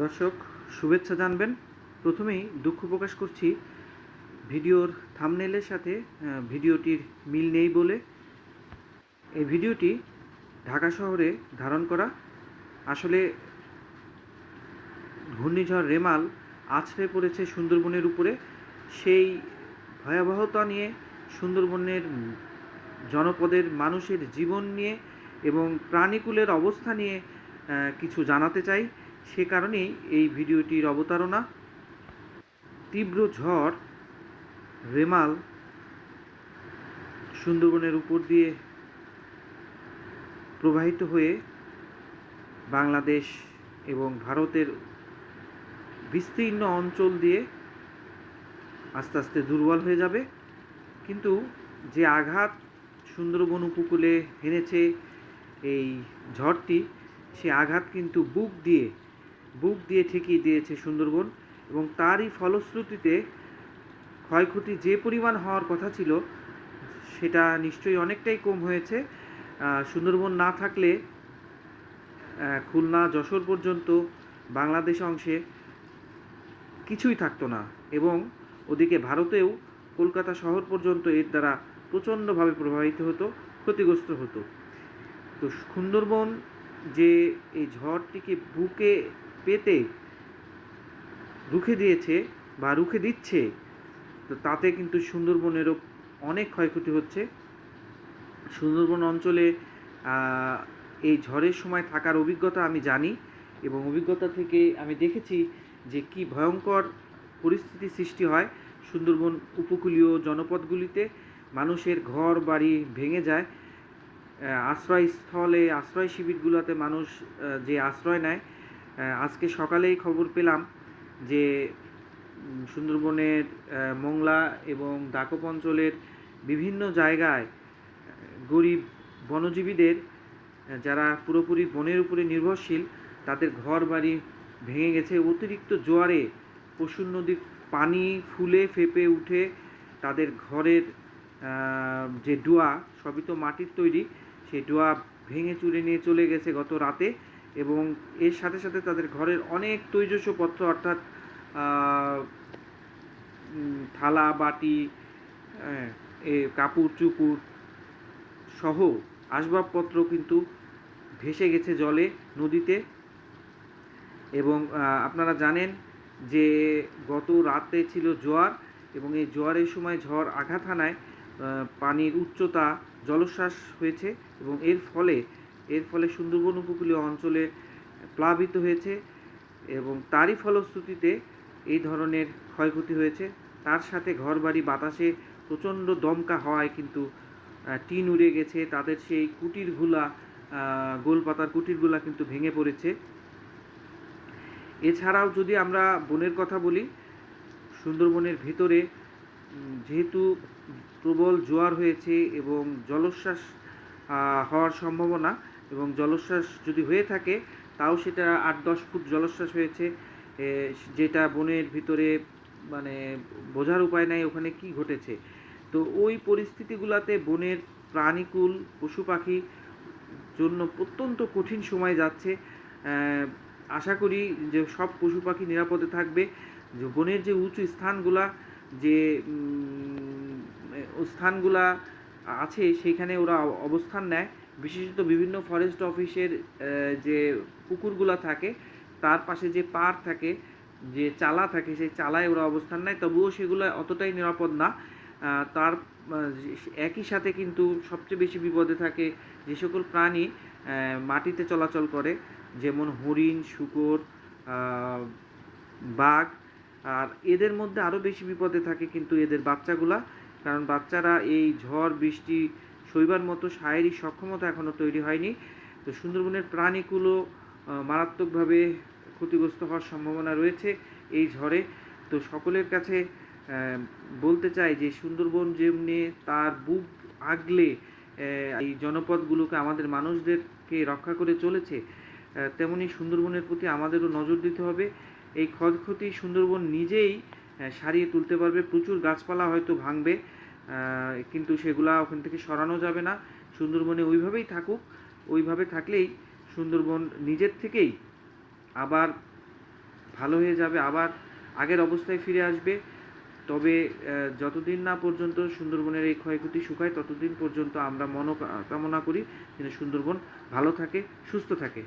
দর্শক, শুভেচ্ছা জানবেন। প্রথমেই দুঃখ প্রকাশ করছি ভিডিওর থামনেলের সাথে ভিডিওটির মিল নেই বলে। এই ভিডিওটি ঢাকা শহরে ধারণ করা। আসলে ঘূর্ণিঝড় রেমাল আছড়ে পড়েছে সুন্দরবনের উপরে। সেই ভয়াবহতা নিয়ে সুন্দরবনের জনপদের মানুষের জীবন নিয়ে এবং প্রাণীকুলের অবস্থা নিয়ে কিছু জানাতে চাই। সে কারণেই এই ভিডিওটির অবতারণা। তীব্র ঝড়, রেমাল, সুন্দরবনের উপর দিয়ে প্রবাহিত হয়ে বাংলাদেশ এবং ভারতের বিস্তীর্ণ অঞ্চল দিয়ে আস্তে আস্তে দুর্বল হয়ে যাবে। কিন্তু যে আঘাত সুন্দরবন উপকূলে হেনেছে এই ঝড়টি, সে আঘাত কিন্তু বুক দিয়ে বুক দিয়ে ঠেকিয়ে দিয়েছে সুন্দরবন এবং তারই ফলশ্রুতিতে ক্ষয়ক্ষতি যে পরিমাণ হওয়ার কথা ছিল, সেটা নিশ্চয়ই অনেকটাই কম হয়েছে। সুন্দরবন না থাকলে খুলনা, যশোর পর্যন্ত বাংলাদেশ অংশে কিছুই থাকতো না এবং ওদিকে ভারতেও কলকাতা শহর পর্যন্ত এর দ্বারা প্রচণ্ডভাবে প্রভাবিত হতো, ক্ষতিগ্রস্ত হতো। তো সুন্দরবন যে এই ঝড়টিকে বুকে পেতে রুখে দিয়েছে বা রুখে দিচ্ছে, তো তাতে কিন্তু সুন্দরবনেরও অনেক ক্ষয়ক্ষতি হচ্ছে। সুন্দরবন অঞ্চলে এই ঝড়ের সময় থাকার অভিজ্ঞতা আমি জানি এবং অভিজ্ঞতা থেকে আমি দেখেছি যে কি ভয়ঙ্কর পরিস্থিতি সৃষ্টি হয় সুন্দরবন উপকূলীয় জনপদগুলিতে। মানুষের ঘর বাড়ি ভেঙে যায় আশ্রয়স্থলে, আশ্রয় শিবিরগুলোতে মানুষ যে আশ্রয় নেয় আজকে সকালেই খবর পেলাম যে সুন্দরবনের মোংলা এবং দাকপ অঞ্চলের বিভিন্ন জায়গায় গরিব বনজীবীদের যারা পুরোপুরি বনের উপরে নির্ভরশীল, তাদের ঘর বাড়ি ভেঙে গেছে। অতিরিক্ত জোয়ারে পশুর নদীর পানি ফুলে ফেপে উঠে তাদের ঘরের যে ডুয়া, সবই তো মাটির তৈরি। সেই ডুয়া ভেঙে চুরে নিয়ে চলে গেছে গত রাতে। এবং এর সাথে সাথে তাদের ঘরের অনেক তৈজসপত্র অর্থাৎ থালা বাটি হ্যাঁ, কাপড় চুপুর সহ আসবাবপত্র কিন্তু ভেসে গেছে জলে নদীতে। এবং আপনারা জানেন যে গত রাতে ছিল জোয়ার এবং এই জোয়ারের সময় ঝড় আঘাত হানায় পানির উচ্চতা জলোচ্ছ্বাস হয়েছে এবং এর ফলে এর ফলে সুন্দরবন উপকূলীয় অঞ্চলে প্লাবিত হয়েছে এবং তারই ফলশ্রুতিতে এই ধরনের ক্ষয়ক্ষতি হয়েছে। তার সাথে ঘরবাড়ি বাতাসে প্রচণ্ড দমকা হওয়ায় কিন্তু টিন উড়ে গেছে। তাদের সেই কুটিরগুলা গোলপাতার কুটিরগুলা কিন্তু ভেঙে পড়েছে। এছাড়াও যদি আমরা বনের কথা বলি, সুন্দরবনের ভিতরে যেহেতু প্রবল জোয়ার হয়েছে এবং জলোচ্ছ্বাস হওয়ার সম্ভাবনা এবং জলোচ্ছ্বাস যদি হয়ে থাকে, তাও সেটা আট দশ ফুট জলোচ্ছ্বাস হয়েছে। যেটা বনের ভিতরে মানে বোঝার উপায় নাই ওখানে কি ঘটেছে। তো ওই পরিস্থিতিগুলোতে বনের প্রাণীকুল, পশু পাখি জন্য অত্যন্ত কঠিন সময় যাচ্ছে। আশা করি যে সব পশু পাখি নিরাপদে থাকবে। যে বনের যে উঁচু স্থানগুলা, যে স্থানগুলা আছে, সেইখানে ওরা অবস্থান নেয়। বিশেষত বিভিন্ন ফরেস্ট অফিসের যে পুকুরগুলা থাকে, তার পাশে যে পার থাকে, যে চালা থাকে, সেই চালায় ওরা অবস্থান নেয়। তবুও সেগুলো অতটাই নিরাপদ না। তার একই সাথে কিন্তু সবচেয়ে বেশি বিপদে থাকে যে সকল প্রাণী মাটিতে চলাচল করে, যেমন হরিণ, শুকর বাঘ, আর এদের মধ্যে আরও বেশি বিপদে থাকে কিন্তু এদের বাচ্চাগুলা। কারণ বাচ্চারা এই ঝড়, বৃষ্টি সইবার মতো শারীরিক সক্ষমতা এখনও তৈরি হয়নি। তো সুন্দরবনের প্রাণীগুলো মারাত্মকভাবে ক্ষতিগ্রস্ত হওয়ার সম্ভাবনা রয়েছে এই ঝড়ে। তো সকলের কাছে বলতে চাই যে সুন্দরবন যেমনি তার বুক আগলে এই জনপদগুলোকে আমাদের মানুষদেরকে রক্ষা করে চলেছে তেমনি সুন্দরবনের প্রতি আমাদেরও নজর দিতে হবে। এই ক্ষয়ক্ষতি সুন্দরবন নিজেই সারিয়ে তুলতে পারবে। প্রচুর গাছপালা হয়তো ভাঙবে। কিন্তু সেগুলা ওখান থেকে সরানো যাবে না। সুন্দরবনে ওইভাবেই থাকুক। ওইভাবে থাকলেই সুন্দরবন নিজের থেকেই আবার ভালো হয়ে যাবে, আবার আগের অবস্থায় ফিরে আসবে। তবে যতদিন না পর্যন্ত সুন্দরবনের এই ক্ষয়ক্ষতি শুকায়, ততদিন পর্যন্ত আমরা মনোকামনা করি যেন সুন্দরবন ভালো থাকে, সুস্থ থাকে।